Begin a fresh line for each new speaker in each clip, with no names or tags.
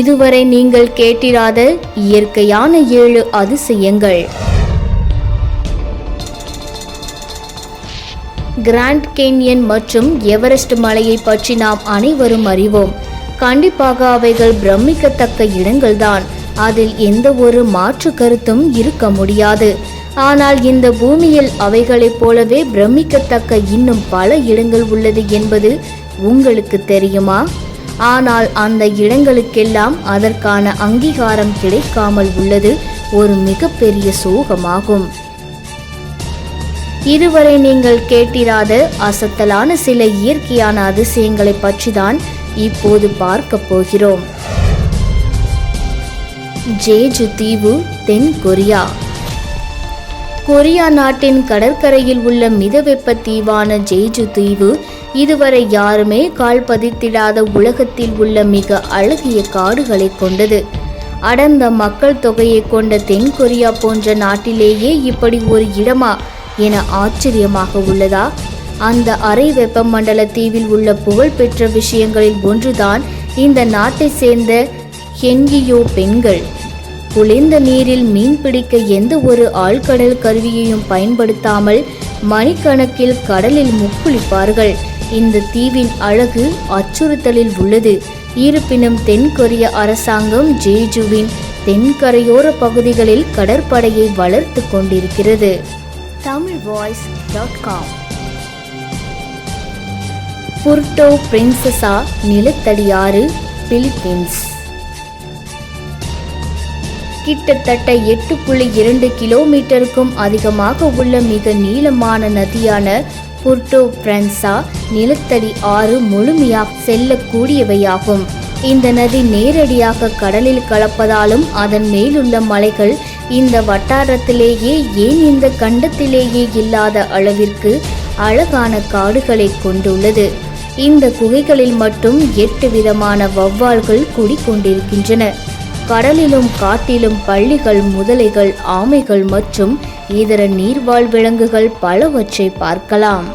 இதுவரை நீங்கள் கேட்டிராத இயற்கையான ஏழு அதிசயங்கள். கிராண்ட் கேன்யன் மற்றும் எவரெஸ்ட் மலையை பற்றி நாம் அனைவரும் அறிவோம். கண்டிப்பாக அவைகள் பிரமிக்கத்தக்க இடங்கள்தான். அதில் எந்த ஒரு மாற்று கருத்தும் இருக்க முடியாது. ஆனால் இந்த பூமியில் அவைகளைப் போலவே பிரமிக்கத்தக்க இன்னும் பல இடங்கள் உள்ளது என்பது உங்களுக்கு தெரியுமா? ஆனால் அந்த இடங்களுக்கெல்லாம் அதற்கான அங்கீகாரம் கிடைக்காமல் உள்ளது ஒரு மிகப்பெரிய சோகமாகும். இதுவரை நீங்கள் கேட்டிராத அசத்தலான சில இயற்கையான அதிசயங்களை பற்றிதான் இப்போது பார்க்க போகிறோம். ஜேஜு தீவு தென் கொரியா. கொரியா நாட்டின் கடற்கரையில் உள்ள மிதவெப்ப தீவான ஜெய்ஜு தீவு இதுவரை யாருமே கால் பதித்திடாத உலகத்தில் உள்ள மிக அழகிய காடுகளை கொண்டது. அடர்ந்த மக்கள் தொகையை கொண்ட தென் கொரியா போன்ற நாட்டிலேயே இப்படி ஒரு இடமா என ஆச்சரியமாக உள்ளதா? அந்த அரை வெப்பமண்டல தீவில் உள்ள புகழ்பெற்ற விஷயங்களில் ஒன்றுதான் இந்த நாட்டை சேர்ந்த ஹென்கியோ பெண்கள். குளிர்ந்த நீரில் மீன் பிடிக்க எந்த ஒரு ஆழ்கடல் கருவியையும் பயன்படுத்தாமல் மணிக்கணக்கில் கடலில் முக்குளிப்பார்கள். இந்த தீவின் அழகு அச்சுறுத்தலில் உள்ளது. இருப்பினும் தென் கொரிய அரசாங்கம் ஜேஜுவின் தென்கரையோர பகுதிகளில் கடற்படையை வளர்த்து கொண்டிருக்கிறது. Tamil voice dot com Puerto Princesa நிலத்தடியாறு Philippines. கிட்டத்தட்ட எட்டு புள்ளி இரண்டு கிலோமீட்டருக்கும் அதிகமாக உள்ள மிக நீளமான நதியான புர்டோ பிரன்சா நிலத்தடி ஆறு முழுமையாக செல்லக்கூடியவையாகும். இந்த நதி நேரடியாக கடலில் கலப்பதாலும் அதன் மேலுள்ள மலைகள் இந்த வட்டாரத்திலேயே ஏன் இந்த கண்டத்திலேயே இல்லாத அளவிற்கு அழகான காடுகளை கொண்டுள்ளது. இந்த குகைகளில் மட்டும் எட்டு விதமான வௌவால்கள் குடிக்கொண்டிருக்கின்றன. கடலிலும் காட்டிலும் பள்ளிகள் முதலைகள் ஆமைகள் மற்றும் இதர நீர்வாழ் விலங்குகள் பலவற்றை பார்க்கலாம்.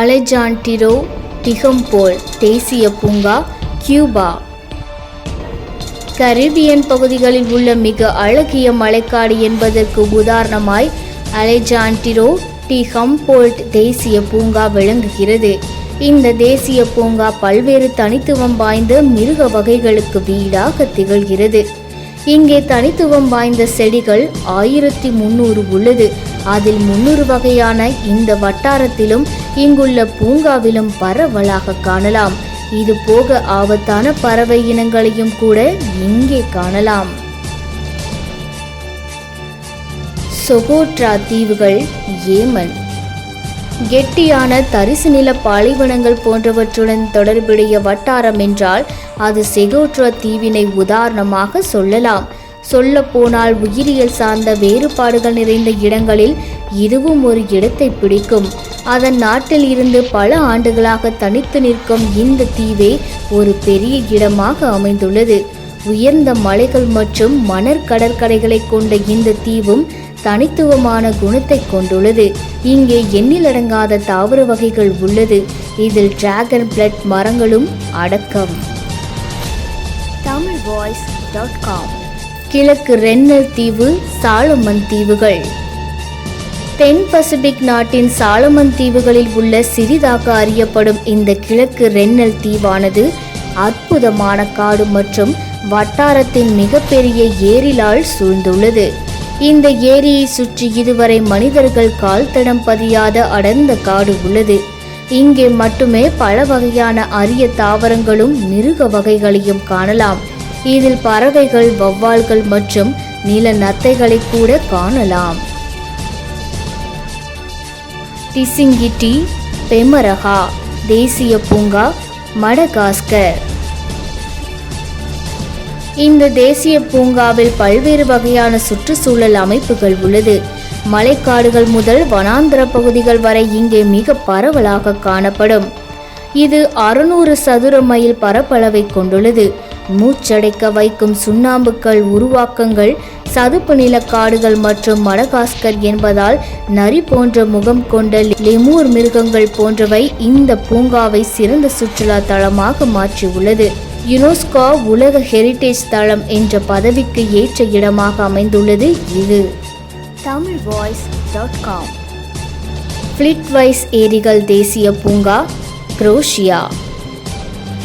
அலெஜான்டிரோ டிகம்போல் தேசிய பூங்கா கியூபா. கரிபியன் பகுதிகளில் உள்ள மிக அழகிய மலைக்காடு என்பதற்கு உதாரணமாய் அலெஜான்டிரோ டி ஹம்போல்ட் தேசிய பூங்கா விளங்குகிறது. இந்த தேசிய பூங்கா பல்வேறு தனித்துவம் வாய்ந்த மிருக வகைகளுக்கு வீடாக திகழ்கிறது. இங்கே தனித்துவம் வாய்ந்த செடிகள் ஆயிரத்தி முன்னூறு உள்ளது. அதில் முன்னூறு வகையான இந்த வட்டாரத்திலும் இங்குள்ள பூங்காவிலும் பரவலாக காணலாம். இது போக ஆபத்தான பறவை இனங்களையும் கூட இங்கே காணலாம். சொகோட்ரா தீவுகள் ஏமன். கெட்டியான தரிசு நில பாலைவனங்கள் போன்றவற்றுடன் தொடர்புடைய வட்டாரம் என்றால் அது செகோட்ரா தீவினை உதாரணமாக சொல்லலாம். சொல்லப்போனால் உயிரியல் சார்ந்த வேறுபாடுகள் நிறைந்த இடங்களில் இதுவும் ஒரு இடத்தை பிடிக்கும். அதன் நாட்டில் இருந்து பல ஆண்டுகளாக தனித்து நிற்கும் இந்த தீவே ஒரு பெரிய இடமாக அமைந்துள்ளது. உயர்ந்த மலைகள் மற்றும் மணற் கடற்கரைகளை கொண்ட இந்த தீவும் தனித்துவமான குணத்தை கொண்டுள்ளது. இங்கே எண்ணிலடங்காத தாவர வகைகள் உள்ளது. இதில் டிராகன் பிளட் மரங்களும் அடக்கம். தமிழ் வாய்ஸ் டாட் காம் கிழக்கு ரென்னல் தீவு சாலமன் தீவுகள். தென் பசிபிக் நாட்டின் சாலமன் தீவுகளில் உள்ள சிறிதாக அறியப்படும் இந்த கிழக்கு ரென்னல் தீவானது அற்புதமான காடு மற்றும் வட்டாரத்தின் மிகப்பெரிய ஏரிலால் சூழ்ந்துள்ளது. இந்த ஏரியை சுற்றி இதுவரை மனிதர்கள் கால் தடம் பதியாத அடர்ந்த காடு உள்ளது. இங்கே மட்டுமே பல வகையான அரிய தாவரங்களும் மிருக வகைகளையும் காணலாம். இதில் பறவைகள் வௌவால்கள் மற்றும் நில நத்தைகளை கூட காணலாம். டிசிங்கிட்டி பெமரகா தேசிய பூங்கா மடகாஸ்கர். இந்த தேசிய பூங்காவில் பல்வேறு வகையான சுற்றுச்சூழல் அமைப்புகள் உள்ளது. மலைக்காடுகள் முதல் வனாந்திர பகுதிகள் வரை இங்கே மிக பரவலாக காணப்படும். இது அறுநூறு சதுர மைல் பரப்பளவை கொண்டுள்ளது. மூச்சடைக்க வைக்கும் சுண்ணாம்புக்கள் உருவாக்கங்கள் சதுப்பு நிலக்காடுகள் மற்றும் மடகாஸ்கர் என்பதால் நரி போன்ற முகம் கொண்ட லெமூர் மிருகங்கள் போன்றவை இந்த பூங்காவை சிறந்த சுற்றுலா தளமாக மாற்றியுள்ளது. யுனெஸ்கோ உலக ஹெரிட்டேஜ் தளம் என்ற பதவிக்கு ஏற்ற இடமாக அமைந்துள்ளது இது. Tamil voice dot com. Plitvice ஏரிகள் தேசிய பூங்கா குரோஷியா.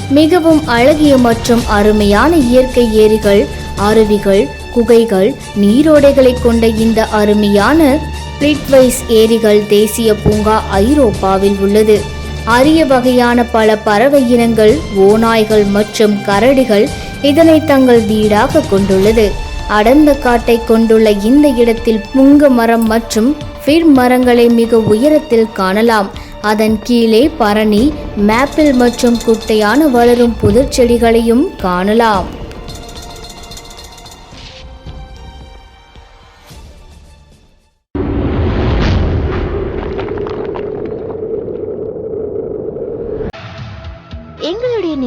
மிகவும் அழகிய மற்றும் அருமையான இயற்கை ஏரிகள் அருவிகள் குகைகள் நீரோடைகளை கொண்ட இந்த அருமையான பிளிட்வைஸ் ஏரிகள் தேசிய பூங்கா ஐரோப்பாவில் உள்ளது. அரிய வகையான பல பறவை இனங்கள் ஓநாய்கள் மற்றும் கரடிகள் இதனை தங்கள் வீடாக கொண்டுள்ளது. அடர்ந்த காட்டை கொண்டுள்ள இந்த இடத்தில் புங்க மரம் மற்றும் ஃபிர் மரங்களை மிக உயரத்தில் காணலாம். அதன் கீழே பரணி மேப்பிள் மற்றும் குட்டையான வளரும் புதர் செடிகளையும் காணலாம்.